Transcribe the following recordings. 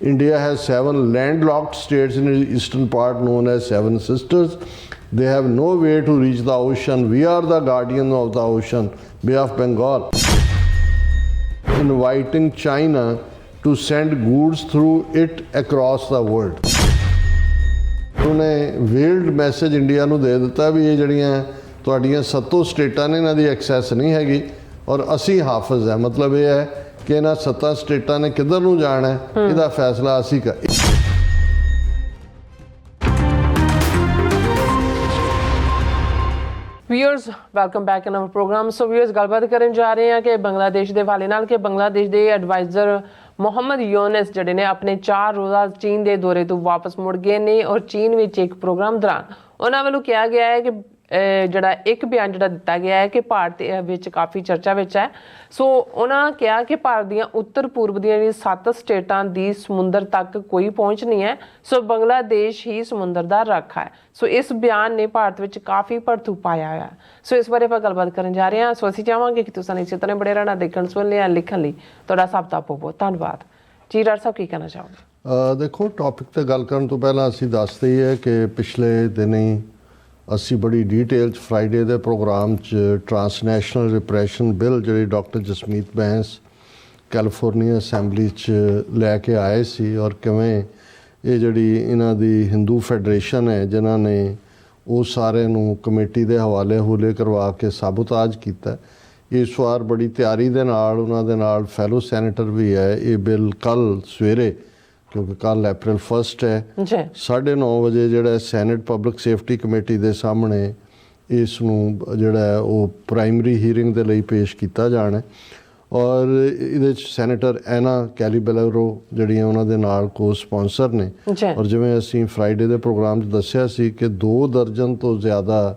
India has seven landlocked states in its eastern part known as Seven Sisters. They have no way to reach the ocean. We are the guardian of the ocean, Bay of Bengal. Inviting China to send goods through it across the world. ਉਹਨੇ ਵੇਲਡ message India ਨੂੰ ਦੇ ਦਿੱਤਾ ਵੀ ਇਹ ਜਿਹੜੀਆਂ ਤੁਹਾਡੀਆਂ ਸੱਤੋ ਸਟੇਟਾਂ ਨੇ ਇਹਨਾਂ ਦੀ ਐਕਸੈਸ ਨਹੀਂ ਹੈਗੀ ਔਰ ਅਸੀਂ ਹਾਫਜ਼ ਹੈ ਮਤਲਬ ਇਹ ਹੈ ਕਿ ਇਹਨਾਂ ਸੱਤਾ ਸਟੇਟਾਂ ਨੇ ਕਿੱਧਰ ਨੂੰ ਜਾਣਾ ਹੈ ਇਹਦਾ ਫੈਸਲਾ ਅਸੀਂ ਕਰ viewers welcome back in our program so viewers ਗੱਲਬਾਤ ਕਰਨ ਜਾ ਰਹੇ ਹਾਂ ਕਿ ਬੰਗਲਾਦੇਸ਼ ਦੇ ਹਵਾਲੇ ਨਾਲ ਕਿ ਬੰਗਲਾਦੇਸ਼ ਦੇ ਐਡਵਾਈਜ਼ਰ ਮੁਹੰਮਦ ਯੂਨਸ ਜਿਹੜੇ ਨੇ ਆਪਣੇ 4 ਰੋਜ਼ਾ ਚੀਨ ਦੇ ਦੌਰੇ ਤੋਂ ਵਾਪਸ ਮੁੜ ਗਏ ਨੇ ਔਰ ਚੀਨ ਵਿੱਚ ਇੱਕ ਪ੍ਰੋਗਰਾਮ ਦੌਰਾਨ ਉਹਨਾਂ ਵੱਲੋਂ ਕਿਹਾ ਗਿਆ ਹੈ ਕਿ ਜਿਹੜਾ ਇੱਕ ਬਿਆਨ ਜਿਹੜਾ ਦਿੱਤਾ ਗਿਆ ਹੈ ਕਿ ਭਾਰਤ ਵਿੱਚ ਕਾਫੀ ਚਰਚਾ ਵਿੱਚ ਹੈ। ਸੋ ਉਹਨਾਂ ਕਿਹਾ ਕਿ ਭਾਰਤ ਦੀਆਂ ਉੱਤਰ ਪੂਰਬ ਦੀਆਂ ਜਿਹੜੀਆਂ ਸੱਤ ਸਟੇਟਾਂ ਦੀ ਸਮੁੰਦਰ ਤੱਕ ਕੋਈ ਪਹੁੰਚ ਨਹੀਂ ਹੈ। ਸੋ ਬੰਗਲਾਦੇਸ਼ ਹੀ ਸਮੁੰਦਰ ਦਾ ਰੱਖਾ ਹੈ। ਸੋ ਇਸ ਬਿਆਨ ਨੇ ਭਾਰਤ ਵਿੱਚ ਕਾਫੀ ਭੜਥੂ ਪਾਇਆ ਹੋਇਆ ਹੈ। ਸੋ ਇਸ ਬਾਰੇ ਆਪਾਂ ਗੱਲਬਾਤ ਕਰਨ ਜਾ ਰਹੇ ਹਾਂ। ਸੋ ਅਸੀਂ ਚਾਹਾਂਗੇ ਕਿ ਤੁਸੀਂ ਇਸੇ ਤਰ੍ਹਾਂ ਬੜੇ ਰਹਿਣਾ ਦੇਖਣ, ਸੁਣ ਲਿਆ, ਲਿਖਣ ਲਈ ਤੁਹਾਡਾ ਸਭ ਦਾ ਬਹੁਤ ਬਹੁਤ ਧੰਨਵਾਦ। ਜੀ, ਡਾਕਟਰ ਸਾਹਿਬ, ਕੀ ਕਹਿਣਾ ਚਾਹੋਗੇ? ਦੇਖੋ ਟੌਪਿਕ ਤੇ ਗੱਲ ਕਰਨ ਤੋਂ ਪਹਿਲਾਂ ਅਸੀਂ ਦੱਸ ਹੈ ਕਿ ਪਿਛਲੇ ਦਿਨੀ ਅਸੀਂ ਬੜੀ ਡਿਟੇਲ ਚ ਫਰਾਈਡੇ ਦੇ ਪ੍ਰੋਗਰਾਮ ਚ ਟਰਾਂਸਨੈਸ਼ਨਲ ਰਿਪਰੈਸ਼ਨ ਬਿੱਲ ਜਿਹੜੀ doctor Jasmeet Bains California assembly ਚ ਲੈ ਕੇ ਆਏ ਸੀ ਔਰ ਕਿਵੇਂ ਇਹ ਜਿਹੜੀ ਇਹਨਾਂ ਦੀ ਹਿੰਦੂ ਫੈਡਰੇਸ਼ਨ ਹੈ, ਜਿਨ੍ਹਾਂ ਨੇ ਉਹ ਸਾਰੇ ਨੂੰ ਕਮੇਟੀ ਦੇ ਹਵਾਲੇ ਹੁਲੇ ਕਰਵਾ ਕੇ ਸਾਬੋਤਾਜ ਕੀਤਾ। ਇਸ ਵਾਰ ਬੜੀ ਤਿਆਰੀ ਦੇ ਨਾਲ, ਉਹਨਾਂ ਦੇ ਨਾਲ ਫੈਲੋ ਸੈਨੇਟਰ ਵੀ ਹੈ ਇਹ ਬਿੱਲ ਕੱਲ ਸਵੇਰੇ ਕਿਉਂਕਿ ਕੱਲ ਅਪ੍ਰੈਲ 1 ਹੈ। ਜੀ। 9:30 ਵਜੇ ਜਿਹੜਾ ਸੈਨੇਟ ਪਬਲਿਕ ਸੇਫਟੀ ਕਮੇਟੀ ਦੇ ਸਾਹਮਣੇ ਇਸ ਨੂੰ ਜਿਹੜਾ ਉਹ ਪ੍ਰਾਇਮਰੀ ਹੀਅਰਿੰਗ ਦੇ ਲਈ ਪੇਸ਼ ਕੀਤਾ ਜਾਣਾ ਹੈ। ਔਰ ਇਹਦੇ ਚ ਸੈਨੇਟਰ ਐਨਾ ਕੈਲੀਬੈਲਰੋ ਜਿਹੜੀਆਂ ਉਹਨਾਂ ਦੇ ਨਾਲ ਕੋ ਸਪਾਂਸਰ ਨੇ ਔਰ ਜਿਵੇਂ ਅਸੀਂ ਫਰਾਈਡੇ ਦੇ ਪ੍ਰੋਗਰਾਮ 'ਚ ਦੱਸਿਆ ਸੀ ਕਿ 2 ਦਰਜਨ ਤੋਂ ਜ਼ਿਆਦਾ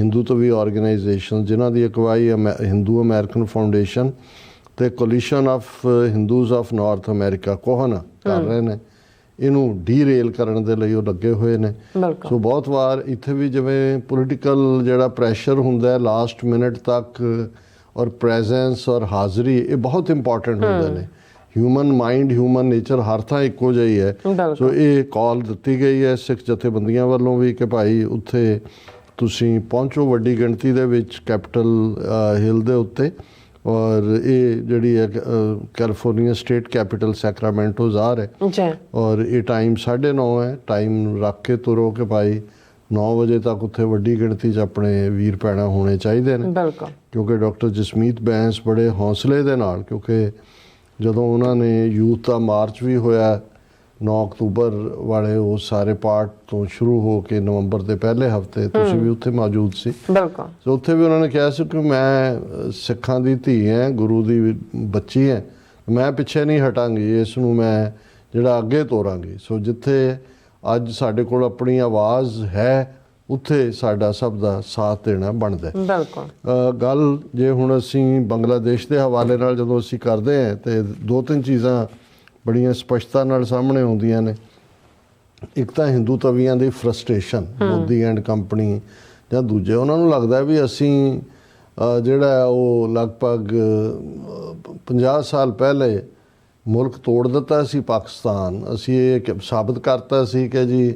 ਹਿੰਦੂਤਵੀ ਆਰਗੇਨਾਈਜੇਸ਼ਨ ਜਿਨ੍ਹਾਂ ਦੀ ਅਗਵਾਈ ਹਿੰਦੂ ਅਮਰੀਕਨ ਫਾਊਂਡੇਸ਼ਨ ਤੇ coalition of Hindus of North America Kohna ਕਰ ਰਹੇ ਨੇ। ਇਹਨੂੰ ਡੀਰੇਲ ਕਰਨ ਦੇ ਲਈ ਉਹ ਲੱਗੇ ਹੋਏ ਨੇ। ਸੋ ਬਹੁਤ ਵਾਰ ਇੱਥੇ ਵੀ ਜਿਵੇਂ ਪੋਲੀਟੀਕਲ ਜਿਹੜਾ ਪ੍ਰੈਸ਼ਰ ਹੁੰਦਾ ਹੈ ਲਾਸਟ ਮਿੰਟ ਤੱਕ ਔਰ ਪ੍ਰੈਜ਼ੈਂਸ ਔਰ ਹਾਜ਼ਰੀ ਇਹ ਬਹੁਤ ਇੰਪੋਰਟੈਂਟ ਹੁੰਦੇ ਨੇ। ਹਿਊਮਨ ਮਾਈਂਡ ਹਿਊਮਨ ਨੇਚਰ ਹਰ ਥਾਂ ਇੱਕੋ ਜਿਹੀ ਹੈ। ਸੋ ਇਹ ਕਾਲ ਦਿੱਤੀ ਗਈ ਹੈ ਸਿੱਖ ਜਥੇਬੰਦੀਆਂ ਵੱਲੋਂ ਵੀ ਕਿ ਭਾਈ ਉੱਥੇ ਤੁਸੀਂ ਪਹੁੰਚੋ ਵੱਡੀ ਗਿਣਤੀ ਦੇ ਵਿੱਚ ਕੈਪੀਟਲ ਹਿੱਲ ਦੇ ਉੱਤੇ। ਔਰ ਇਹ ਜਿਹੜੀ ਹੈ ਕੈਲੀਫੋਰਨੀਆ ਸਟੇਟ ਕੈਪੀਟਲ ਸੈਕਰਾਮੈਂਟੋ ਜ਼ਾਰ ਹੈ। ਜੀ ਔਰ ਇਹ ਟਾਈਮ 9:30 ਹੈ। ਟਾਈਮ ਰੱਖ ਕੇ ਤੁਰੋ ਕਿ ਭਾਈ 9 ਵਜੇ ਤੱਕ ਉੱਥੇ ਵੱਡੀ ਗਿਣਤੀ 'ਚ ਆਪਣੇ ਵੀਰ ਭੈਣਾਂ ਹੋਣੇ ਚਾਹੀਦੇ ਨੇ। ਬਿਲਕੁਲ। ਕਿਉਂਕਿ ਡਾਕਟਰ ਜਸਮੀਤ ਬੈਂਸ ਬੜੇ ਹੌਸਲੇ ਦੇ ਨਾਲ ਕਿਉਂਕਿ ਜਦੋਂ ਉਹਨਾਂ ਨੇ ਯੂਥ ਦਾ ਮਾਰਚ ਵੀ ਹੋਇਆ 9 ਅਕਤੂਬਰ ਵਾਲੇ ਉਹ ਸਾਰੇ ਪਾਰਟ ਤੋਂ ਸ਼ੁਰੂ ਹੋ ਕੇ ਨਵੰਬਰ ਦੇ ਪਹਿਲੇ ਹਫ਼ਤੇ ਤੁਸੀਂ ਵੀ ਉੱਥੇ ਮੌਜੂਦ ਸੀ। ਬਿਲਕੁਲ। ਸੋ ਉੱਥੇ ਵੀ ਉਹਨਾਂ ਨੇ ਕਿਹਾ ਸੀ ਕਿ ਮੈਂ ਸਿੱਖਾਂ ਦੀ ਧੀ ਹਾਂ ਗੁਰੂ ਦੀ ਬੱਚੀ ਹਾਂ ਮੈਂ ਪਿੱਛੇ ਨਹੀਂ ਹਟਾਂਗੀ ਇਸ ਨੂੰ ਮੈਂ ਜਿਹੜਾ ਅੱਗੇ ਤੋਰਾਂਗੀ। ਸੋ ਜਿੱਥੇ ਅੱਜ ਸਾਡੇ ਕੋਲ ਆਪਣੀ ਆਵਾਜ਼ ਹੈ ਉੱਥੇ ਸਾਡਾ ਸਭ ਦਾ ਸਾਥ ਦੇਣਾ ਬਣਦਾ ਹੈ ਬਿਲਕੁਲ। ਗੱਲ ਜੇ ਹੁਣ ਅਸੀਂ ਬੰਗਲਾਦੇਸ਼ ਦੇ ਹਵਾਲੇ ਨਾਲ ਜਦੋਂ ਅਸੀਂ ਕਰਦੇ ਹਾਂ ਤੇ ਦੋ ਤਿੰਨ ਚੀਜ਼ਾਂ ਬੜੀਆਂ ਸਪਸ਼ਟਤਾ ਨਾਲ ਸਾਹਮਣੇ ਆਉਂਦੀਆਂ ਨੇ। ਇੱਕ ਤਾਂ ਹਿੰਦੂ ਤਵੀਆਂ ਦੀ ਫਰਸਟ੍ਰੇਸ਼ਨ ਮੋਦੀ ਐਂਡ ਕੰਪਨੀ ਜਾਂ ਦੂਜੇ ਉਹਨਾਂ ਨੂੰ ਲੱਗਦਾ ਵੀ ਅਸੀਂ ਜਿਹੜਾ ਉਹ ਲਗਭਗ ਅ, 50 ਸਾਲ ਪਹਿਲੇ ਮੁਲਕ ਤੋੜ ਦਿੱਤਾ ਸੀ ਪਾਕਿਸਤਾਨ। ਅਸੀਂ ਇਹ ਸਾਬਤ ਕਰਤਾ ਸੀ ਕਿ ਜੀ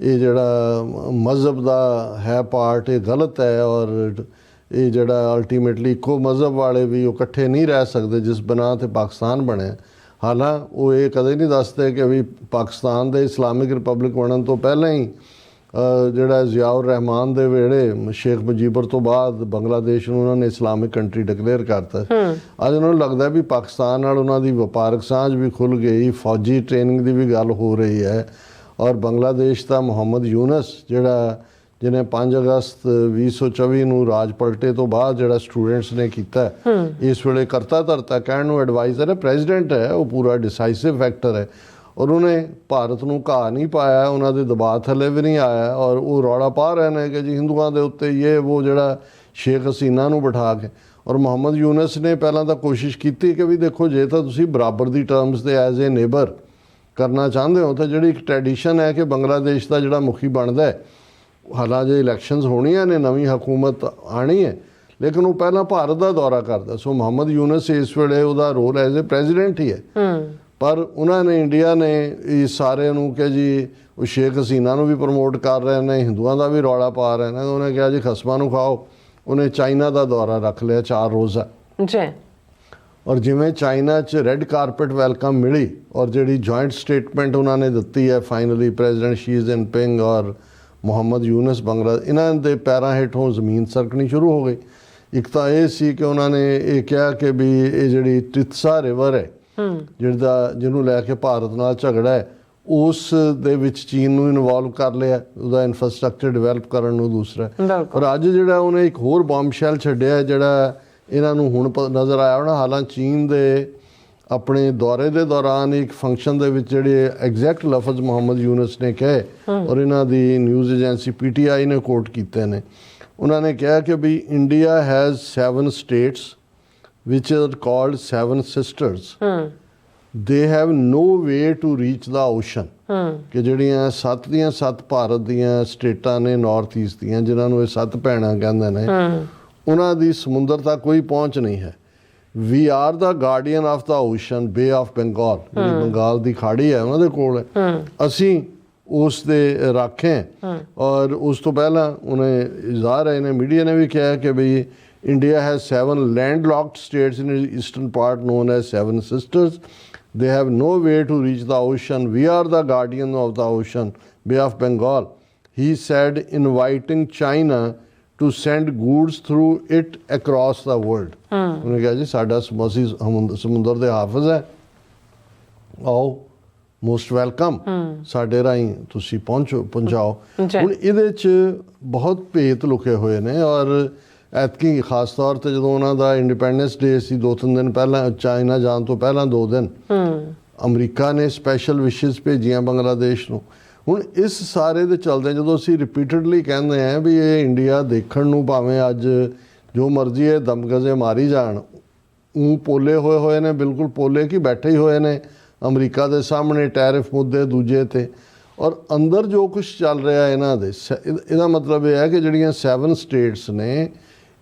ਇਹ ਜਿਹੜਾ ਮਜ਼ਹਬ ਦਾ ਹੈ ਪਾਰਟ ਇਹ ਗਲਤ ਹੈ ਔਰ ਇਹ ਜਿਹੜਾ ਅਲਟੀਮੇਟਲੀ ਇੱਕੋ ਮਜ਼ਹਬ ਵਾਲੇ ਵੀ ਉਹ ਇਕੱਠੇ ਨਹੀਂ ਰਹਿ ਸਕਦੇ ਜਿਸ ਬਣਾ ਤੇ ਪਾਕਿਸਤਾਨ ਬਣਿਆ। ਹਾਲਾਂ ਉਹ ਇਹ ਕਦੇ ਨਹੀਂ ਦੱਸਦੇ ਕਿ ਵੀ ਪਾਕਿਸਤਾਨ ਦੇ ਇਸਲਾਮਿਕ ਰਿਪਬਲਿਕ ਬਣਨ ਤੋਂ ਪਹਿਲਾਂ ਹੀ ਜਿਹੜਾ ਜ਼ਿਆਉਰ ਰਹਿਮਾਨ ਦੇ ਵੇੜੇ ਸ਼ੇਖ ਮੁਜੀਬਰ ਤੋਂ ਬਾਅਦ ਬੰਗਲਾਦੇਸ਼ ਨੂੰ ਉਹਨਾਂ ਨੇ ਇਸਲਾਮਿਕ ਕੰਟਰੀ ਡਿਕਲੇਅਰ ਕਰਤਾ। ਅੱਜ ਉਹਨਾਂ ਨੂੰ ਲੱਗਦਾ ਵੀ ਪਾਕਿਸਤਾਨ ਨਾਲ ਉਹਨਾਂ ਦੀ ਵਪਾਰਕ ਸਾਂਝ ਵੀ ਖੁੱਲ ਗਈ ਫੌਜੀ ਟ੍ਰੇਨਿੰਗ ਦੀ ਵੀ ਗੱਲ ਹੋ ਰਹੀ ਹੈ। ਔਰ ਬੰਗਲਾਦੇਸ਼ ਦਾ ਮੁਹੰਮਦ ਯੂਨਸ ਜਿਹੜਾ ਜਿਹਨੇ 5 ਅਗਸਤ 2024 ਨੂੰ ਰਾਜ ਪਲਟੇ ਤੋਂ ਬਾਅਦ ਜਿਹੜਾ ਸਟੂਡੈਂਟਸ ਨੇ ਕੀਤਾ ਇਸ ਵੇਲੇ ਕਰਤਾ ਧਰਤਾ ਕਹਿਣ ਨੂੰ ਐਡਵਾਈਜ਼ਰ ਹੈ ਪ੍ਰੈਜ਼ੀਡੈਂਟ ਹੈ ਉਹ ਪੂਰਾ ਡਿਸਾਈਸਿਵ ਫੈਕਟਰ ਹੈ। ਔਰ ਉਹਨੇ ਭਾਰਤ ਨੂੰ ਘਾ ਨਹੀਂ ਪਾਇਆ ਉਹਨਾਂ ਦੇ ਦਬਾਅ ਥੱਲੇ ਵੀ ਨਹੀਂ ਆਇਆ ਔਰ ਉਹ ਰੌਲਾ ਪਾ ਰਹੇ ਨੇ ਕਿ ਜੀ ਹਿੰਦੂਆਂ ਦੇ ਉੱਤੇ ਇਹ ਉਹ ਜਿਹੜਾ ਸ਼ੇਖ ਹਸੀਨਾ ਨੂੰ ਬਿਠਾ ਕੇ। ਔਰ ਮੁਹੰਮਦ ਯੂਨਸ ਨੇ ਪਹਿਲਾਂ ਤਾਂ ਕੋਸ਼ਿਸ਼ ਕੀਤੀ ਕਿ ਵੀ ਦੇਖੋ ਜੇ ਤਾਂ ਤੁਸੀਂ ਬਰਾਬਰ ਦੀ ਟਰਮਸ ਤੇ ਐਜ਼ ਏ ਨੇਬਰ ਕਰਨਾ ਚਾਹੁੰਦੇ ਹੋ ਤਾਂ ਜਿਹੜੀ ਇੱਕ ਟ੍ਰੈਡੀਸ਼ਨ ਹੈ ਕਿ ਬੰਗਲਾਦੇਸ਼ ਦਾ ਜਿਹੜਾ ਮੁਖੀ ਬਣਦਾ ਹੈ ਹਾਲਾਂਕਿ ਇਲੈਕਸ਼ਨਸ ਹੋਣੀਆਂ ਨੇ ਨਵੀਂ ਹਕੂਮਤ ਆਣੀ ਹੈ ਲੇਕਿਨ ਉਹ ਪਹਿਲਾਂ ਭਾਰਤ ਦਾ ਦੌਰਾ ਕਰਦਾ ਸੋ। ਮੁਹੰਮਦ ਯੂਨਸ ਇਸ ਵੇਲੇ ਉਹਦਾ ਰੋਲ ਐਜ਼ ਏ ਪ੍ਰੈਜ਼ੀਡੈਂਟ ਹੀ ਹੈ। ਪਰ ਉਹਨਾਂ ਨੇ ਇੰਡੀਆ ਨੇ ਇਹ ਸਾਰਿਆਂ ਨੂੰ ਕਿ ਜੀ ਉਹ ਸ਼ੇਖ ਹਸੀਨਾ ਨੂੰ ਵੀ ਪ੍ਰਮੋਟ ਕਰ ਰਹੇ ਨੇ ਹਿੰਦੂਆਂ ਦਾ ਵੀ ਰੌਲਾ ਪਾ ਰਹੇ ਨੇ। ਉਹਨੇ ਕਿਹਾ ਜੀ ਖਸਮਾਂ ਨੂੰ ਖਾਓ। ਉਹਨੇ ਚਾਈਨਾ ਦਾ ਦੌਰਾ ਰੱਖ ਲਿਆ ਚਾਰ ਰੋਜ਼ਾ ਜੀ ਔਰ ਜਿਵੇਂ ਚਾਈਨਾ 'ਚ ਰੈੱਡ ਕਾਰਪਟ ਵੈਲਕਮ ਮਿਲੀ ਔਰ ਜਿਹੜੀ ਜੁਆਇੰਟ ਸਟੇਟਮੈਂਟ ਉਹਨਾਂ ਨੇ ਦਿੱਤੀ ਹੈ ਫਾਈਨਲੀ ਪ੍ਰੈਜ਼ੀਡੈਂਟ ਸ਼ੀ ਜਿਨਪਿੰਗ ਔਰ ਮੁਹੰਮਦ ਯੂਨਸ ਬੰਗਲਾ ਇਹਨਾਂ ਦੇ ਪੈਰਾਂ ਹੇਠੋਂ ਜ਼ਮੀਨ ਸਰਕਣੀ ਸ਼ੁਰੂ ਹੋ ਗਈ। ਇੱਕ ਤਾਂ ਇਹ ਸੀ ਕਿ ਉਹਨਾਂ ਨੇ ਇਹ ਕਿਹਾ ਕਿ ਵੀ ਇਹ ਜਿਹੜੀ ਤਿਤਸਾ ਰਿਵਰ ਹੈ ਜਿਹਦਾ ਜਿਹਨੂੰ ਲੈ ਕੇ ਭਾਰਤ ਨਾਲ ਝਗੜਾ ਹੈ ਉਸ ਦੇ ਵਿੱਚ ਚੀਨ ਨੂੰ ਇਨਵੋਲਵ ਕਰ ਲਿਆ ਉਹਦਾ ਇਨਫਰਾਸਟ੍ਰਕਚਰ ਡਿਵੈਲਪ ਕਰਨ ਨੂੰ ਦੂਸਰਾ ਔਰ ਅੱਜ ਜਿਹੜਾ ਉਹਨੇ ਇੱਕ ਹੋਰ ਬੰਬਸ਼ੈਲ ਛੱਡਿਆ ਹੈ ਜਿਹੜਾ ਇਹਨਾਂ ਨੂੰ ਹੁਣ ਨਜ਼ਰ ਆਇਆ ਹੋਣਾ ਹਾਲਾਂ ਚੀਨ ਦੇ ਆਪਣੇ ਦੌਰੇ ਦੇ ਦੌਰਾਨ ਇੱਕ ਫੰਕਸ਼ਨ ਦੇ ਵਿੱਚ ਜਿਹੜੇ ਐਗਜ਼ੈਕਟ ਲਫ਼ਜ਼ ਮੁਹੰਮਦ ਯੂਨਸ ਨੇ ਕਹੇ ਔਰ ਇਹਨਾਂ ਦੀ ਨਿਊਜ਼ ਏਜੰਸੀ ਪੀਟੀਆਈ ਨੇ ਕੋਟ ਕੀਤੇ ਨੇ। ਉਹਨਾਂ ਨੇ ਕਿਹਾ ਕਿ ਵੀ India has 7 states which are called seven sisters. ਹੂੰ they have no way to reach the ocean ਕਿ ਜਿਹੜੀਆਂ ਸੱਤ ਦੀਆਂ ਸੱਤ ਭਾਰਤ ਦੀਆਂ ਸਟੇਟਾਂ ਨੇ ਨਾਰਥ ਈਸਟ ਦੀਆਂ ਜਿਨ੍ਹਾਂ ਨੂੰ ਇਹ ਸੱਤ ਭੈਣਾਂ ਕਹਿੰਦੇ ਨੇ ਉਹਨਾਂ ਦੀ ਸਮੁੰਦਰ ਤੱਕ ਕੋਈ ਪਹੁੰਚ ਨਹੀਂ ਹੈ। We are the guardian of the ocean Bay of Bengal ਜਿਹੜੀ ਬੰਗਾਲ ਦੀ ਖਾੜੀ ਹੈ ਉਹਨਾਂ ਦੇ ਕੋਲ ਹੈ। ਅਸੀਂ ਉਸ ਦੇ ਰਾਖੇ ਹਾਂ। ਔਰ ਉਸ ਤੋਂ ਪਹਿਲਾਂ ਉਹਨੇ ਇਜ਼ਹਾਰ ਹੈ ਇਹਨੇ ਮੀਡੀਆ ਨੇ ਵੀ ਕਿਹਾ ਕਿ ਵੀ India has seven landlocked states in eastern part known as seven sisters they have no way to reach the ocean. We are the guardian of the ocean bay of bengal. He said inviting china to send goods through it across the world. ਉਹਨੇ ਕਿਹਾ ਜੀ ਸਾਡਾ ਸਮਸੀ ਸਮੁੰਦਰ ਦੇ ਹਾਫਜ਼ ਹੈ। ਆਓ most welcome ਸਾਡੇ ਰਾਹੀਂ ਤੁਸੀਂ ਪਹੁੰਚੋ ਪਹੁੰਚਾਓ। ਹੁਣ ਇਹਦੇ ਚ ਬਹੁਤ ਭੇਤ ਲੁਕੇ ਹੋਏ ਨੇ ਔਰ ਐਤਕੀ ਖਾਸ ਤੌਰ ਤੇ ਜਦੋਂ ਉਹਨਾਂ ਦਾ ਇੰਡੀਪੈਂਡੈਂਸ ਡੇ ਸੀ ਦੋ ਤਿੰਨ ਦਿਨ ਪਹਿਲਾਂ ਚਾਈਨਾ ਜਾਣ ਤੋਂ ਪਹਿਲਾਂ ਦੋ ਦਿਨ। ਅਮਰੀਕਾ ਨੇ ਸਪੈਸ਼ਲ ਵਿਸ਼ੇਸ ਭੇਜੀਆਂ ਬੰਗਲਾਦੇਸ਼ ਨੂੰ। ਹੁਣ ਇਸ ਸਾਰੇ ਦੇ ਚੱਲਦੇ ਜਦੋਂ ਅਸੀਂ ਰਿਪੀਟਡਲੀ ਕਹਿੰਦੇ ਆਂ ਵੀ ਇਹ ਇੰਡੀਆ ਦੇਖਣ ਨੂੰ ਭਾਵੇਂ ਅੱਜ ਜੋ ਮਰਜ਼ੀ ਇਹ ਦਮਗਜ਼ੇ ਮਾਰੀ ਜਾਣ ਉਹ ਪੋਲੇ ਹੋਏ ਹੋਏ ਨੇ, ਬਿਲਕੁਲ ਪੋਲੇ ਕੀ ਬੈਠੇ ਹੀ ਹੋਏ ਨੇ, ਅਮਰੀਕਾ ਦੇ ਸਾਹਮਣੇ, ਟੈਰਿਫ ਮੁੱਦੇ ਦੂਜੇ ਤੇ। ਔਰ ਅੰਦਰ ਜੋ ਕੁਝ ਚੱਲ ਰਿਹਾ ਇਹਨਾਂ ਦੇ, ਸ- ਇਹਦਾ ਇਹਦਾ ਮਤਲਬ ਇਹ ਹੈ ਕਿ ਜਿਹੜੀਆਂ 7 ਸਟੇਟਸ ਨੇ,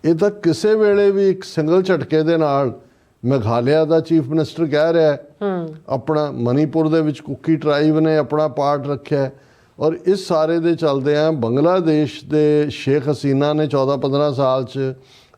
ਇਹ ਤਾਂ ਕਿਸੇ ਵੇਲੇ ਵੀ ਇੱਕ ਸਿੰਗਲ ਝਟਕੇ ਦੇ ਨਾਲ ਮੇਘਾਲਿਆ ਦਾ ਚੀਫ ਮਿਨਿਸਟਰ ਕਹਿ ਰਿਹਾ ਹੈ ਆਪਣਾ ਮਨੀਪੁਰ ਦੇ ਵਿੱਚ ਕੁੱਕੀ ਟ੍ਰਾਈਬ ਨੇ ਆਪਣਾ ਪਾਰਟ ਰੱਖਿਆ ਹੈ ਔਰ ਇਸ ਸਾਰੇ ਦੇ ਚੱਲਦੇ ਆ ਬੰਗਲਾਦੇਸ਼ ਦੇ ਸ਼ੇਖ ਹਸੀਨਾ ਨੇ 14-15 ਸਾਲ ਚ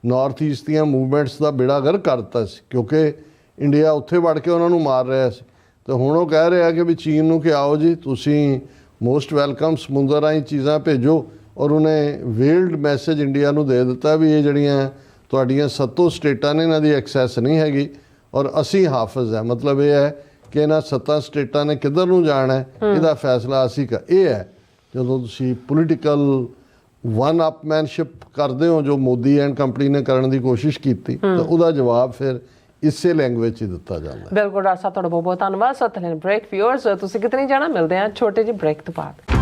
ਨਾਰਥ ਈਸਟ ਦੀਆਂ ਮੂਵਮੈਂਟਸ ਦਾ ਬਿੜਾ ਗਰ ਕਰਤਾ ਸੀ ਕਿਉਂਕਿ ਇੰਡੀਆ ਉੱਥੇ ਵੜ ਕੇ ਉਹਨਾਂ ਨੂੰ ਮਾਰ ਰਿਹਾ ਸੀ। ਤੇ ਹੁਣ ਉਹ ਕਹਿ ਰਿਹਾ ਕਿ ਵੀ ਚੀਨ ਨੂੰ ਕਿ ਆਓ ਜੀ ਤੁਸੀਂ ਮੋਸਟ ਵੈਲਕਮ ਸਮੁੰਦਰ ਰਾਹੀਂ ਚੀਜ਼ਾਂ ਭੇਜੋ ਔਰ ਉਹਨੇ ਵੇਲਡ ਮੈਸੇਜ ਇੰਡੀਆ ਨੂੰ ਦੇ ਦਿੱਤਾ ਵੀ ਇਹ ਜਿਹੜੀਆਂ ਤੁਹਾਡੀਆਂ ਸੱਤੋ ਸਟੇਟਾਂ ਨੇ ਇਹਨਾਂ ਦੀ ਐਕਸੈਸ ਨਹੀਂ ਹੈਗੀ ਔਰ ਅਸੀਂ ਹਾਫਜ਼ ਹੈ। ਮਤਲਬ ਇਹ ਹੈ ਕਿ ਇਹਨਾਂ ਸੱਤਾਂ ਸਟੇਟਾਂ ਨੇ ਕਿੱਧਰ ਨੂੰ ਜਾਣਾ ਹੈ ਇਹਦਾ ਫੈਸਲਾ ਅਸੀਂ ਕਰ ਇਹ ਹੈ ਜਦੋਂ ਤੁਸੀਂ ਪੋਲੀਟੀਕਲ ਵਨ ਅਪਮੈਨਸ਼ਿਪ ਕਰਦੇ ਹੋ ਜੋ ਮੋਦੀ ਐਂਡ ਕੰਪਨੀ ਨੇ ਕਰਨ ਦੀ ਕੋਸ਼ਿਸ਼ ਕੀਤੀ ਤਾਂ ਉਹਦਾ ਜਵਾਬ ਫਿਰ ਇਸੇ ਲੈਂਗੁਏਜ 'ਚ ਹੀ ਦਿੱਤਾ ਜਾਂਦਾ ਬਿਲਕੁਲ ਡਾਕਟਰ ਸਾਹਿਬ ਤੁਹਾਡਾ ਬਹੁਤ ਬਹੁਤ ਧੰਨਵਾਦ। ਸਤਿ ਬ੍ਰੇਕ ਵਿਊਅਰਸ ਤੁਸੀਂ ਕਿਤੇ ਨਹੀਂ ਜਾਣਾ ਮਿਲਦੇ ਹਾਂ ਛੋਟੇ ਜਿਹੇ ਬ੍ਰੇਕ ਤੋਂ ਬਾਅਦ।